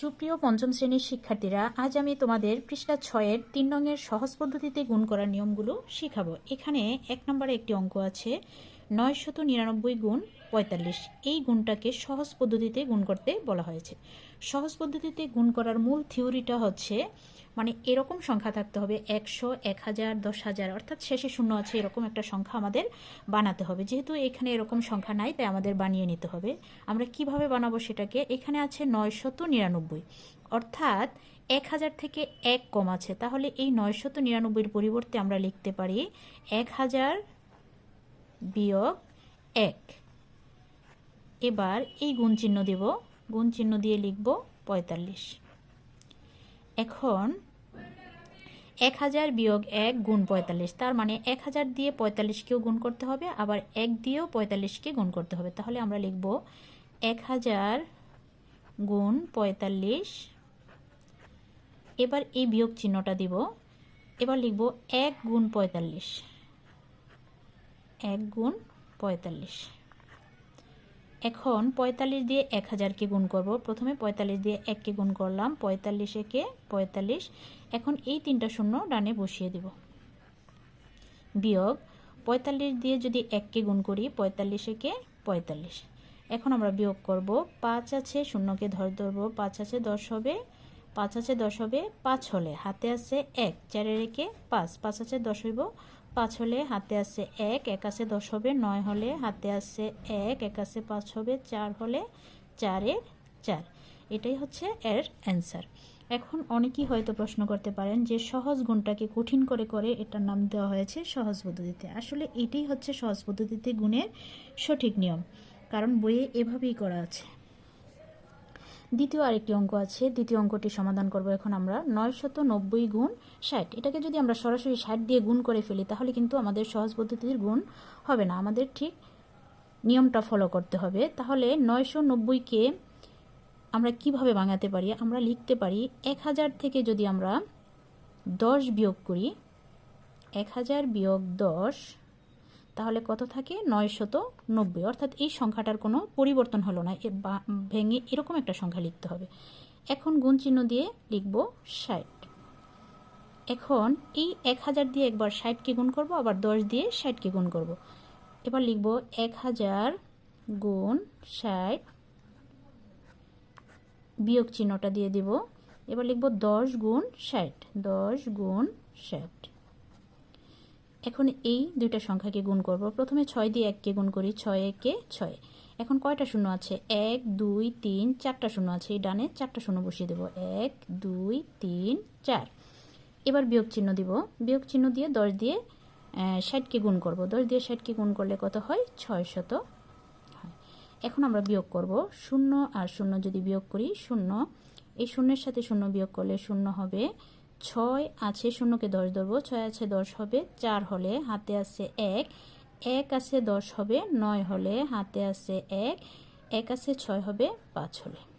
সুপ্রিয় পঞ্চম শ্রেণির শিক্ষার্থীরা, আজ আমি তোমাদের পৃষ্ঠা ছয়ের তিন রঙের সহজ পদ্ধতিতে গুণ করার নিয়মগুলো শিখাবো। এখানে এক নম্বরে একটি অঙ্ক আছে নয়শত নিরানব্বই গুণ পঁয়তাল্লিশ। এই গুণটাকে সহজ পদ্ধতিতে গুণ করতে বলা হয়েছে। সহজ পদ্ধতিতে গুণ করার মূল থিওরিটা হচ্ছে মানে এরকম সংখ্যা থাকতে হবে, একশো, এক হাজার, দশ হাজার, অর্থাৎ শেষে শূন্য আছে, এরকম একটা সংখ্যা আমাদের বানাতে হবে। যেহেতু এখানে এরকম সংখ্যা নাই, তাই আমাদের বানিয়ে নিতে হবে। আমরা কীভাবে বানাবো সেটাকে? এখানে আছে নয়শত নিরানব্বই। অর্থাৎ এক হাজার থেকে এক কম আছে। তাহলে এই নয়শত নিরানব্বইয়ের পরিবর্তে আমরা লিখতে পারি, এক হাজার বিয়োগ এক। এবার এই গুণ চিহ্ন দেব। গুণ চিহ্ন দিয়ে লিখব পঁয়তাল্লিশ। এখন এক হাজার বিয়োগ এক গুণ পঁয়তাল্লিশ। তার মানে এক হাজার দিয়ে পঁয়তাল্লিশকেও গুণ করতে হবে, আবার এক দিয়েও পঁয়তাল্লিশকে গুণ করতে হবে। তাহলে আমরা লিখব এক হাজার গুণ পঁয়তাল্লিশ। এবার এই বিয়োগ চিহ্নটা দিব। এবার লিখব এক গুণ পঁয়তাল্লিশ। এক গুণ পঁয়তাল্লিশ। এখন পঁয়তাল্লিশ দিয়ে এক হাজারকে গুণ করব। প্রথমে পঁয়তাল্লিশ দিয়ে এককে গুণ করলাম, পঁয়তাল্লিশ একে পঁয়তাল্লিশ। এখন এই তিনটা শূন্য ডানে বসিয়ে দেব। বিয়োগ, পঁয়তাল্লিশ দিয়ে যদি এককে গুণ করি, পঁয়তাল্লিশ একে পঁয়তাল্লিশ। এখন আমরা বিয়োগ করব, পাঁচ আছে শূন্যকে ধর ধরবো, পাঁচ আছে দশ হবে, পাঁচ আছে দশ হবে, পাঁচ হলে। হাতে আছে এক, চারের একে পাঁচ পাঁচ আছে দশ হইব পাঁচ হলে হাতে আছে এক এক আছে দশ হবে, নয় হলে হাতে আছে এক এক আছে পাঁচ হবে, চার হলে চারের চার। এটাই হচ্ছে এর অ্যান্সার। এখন অনেকেই হয়তো প্রশ্ন করতে পারেন যে সহজ গুণটাকে কঠিন করে করে এটার নাম দেওয়া হয়েছে সহজ পদ্ধতিতে। আসলে এটাই হচ্ছে সহজ পদ্ধতিতে গুণের সঠিক নিয়ম। কারণ বইয়ে এভাবেই করা আছে। দ্বিতীয় আরেকটি অঙ্ক আছে। দ্বিতীয় অঙ্কটি সমাধান করব এখন আমরা। নয়শত নব্বই গুণ ষাট। এটাকে যদি আমরা সরাসরি ষাট দিয়ে গুণ করে ফেলি, তাহলে কিন্তু আমাদের সহজ পদ্ধতির গুণ হবে না। আমাদের ঠিক নিয়মটা ফলো করতে হবে। তাহলে নয়শো নব্বইকে আমরা কীভাবে ভাঙাতে পারি? আমরা লিখতে পারি এক হাজার থেকে যদি আমরা দশ বিয়োগ করি, এক হাজার বিয়োগ দশ তাহলে কত থাকে? নয়শত নব্বই। অর্থাৎ এই সংখ্যাটার কোনো পরিবর্তন হলো না। ভেঙে এরকম একটা সংখ্যা লিখতে হবে। এখন গুণ চিহ্ন দিয়ে লিখব ষাট। এখন এই এক হাজার দিয়ে একবার ষাটকে গুণ করব, আবার দশ দিয়ে ষাটকে গুণ করব। এবার লিখব এক হাজার গুণ ষাট বিয়োগ চিহ্নটা দিয়ে দিব। এবার লিখব দশ গুণ ষাট। দশ গুণ ষাট। এখন এই দুইটা সংখ্যাকে গুণ করব। প্রথমে ছয় দিয়ে এককে গুণ করি, ছয় একে ছয়। এখন কয়টা শূন্য আছে? এক, দুই, তিন, চারটা শূন্য আছে। এই ডানে চারটা শূন্য বসিয়ে দেব। এক, দুই, তিন, চার। এবার বিয়োগ চিহ্ন দিব। বিয়োগ চিহ্ন দিয়ে দশ দিয়ে ষাটকে গুণ করব। দশ দিয়ে ষাটকে গুণ করলে কত হয়? ছয় শত এখন আমরা বিয়োগ করব। শূন্য আর শূন্য যদি বিয়োগ করি, শূন্য। এই শূন্যের সাথে শূন্য বিয়োগ করলে শূন্য হবে ছয় আছে শূন্যকে দশ ধরবো, ছয় আছে দশ হবে চার হলে, হাতে আছে এক এক আছে দশ হবে নয় হলে, হাতে আছে এক এক আছে ছয় হবে পাঁচ হলে।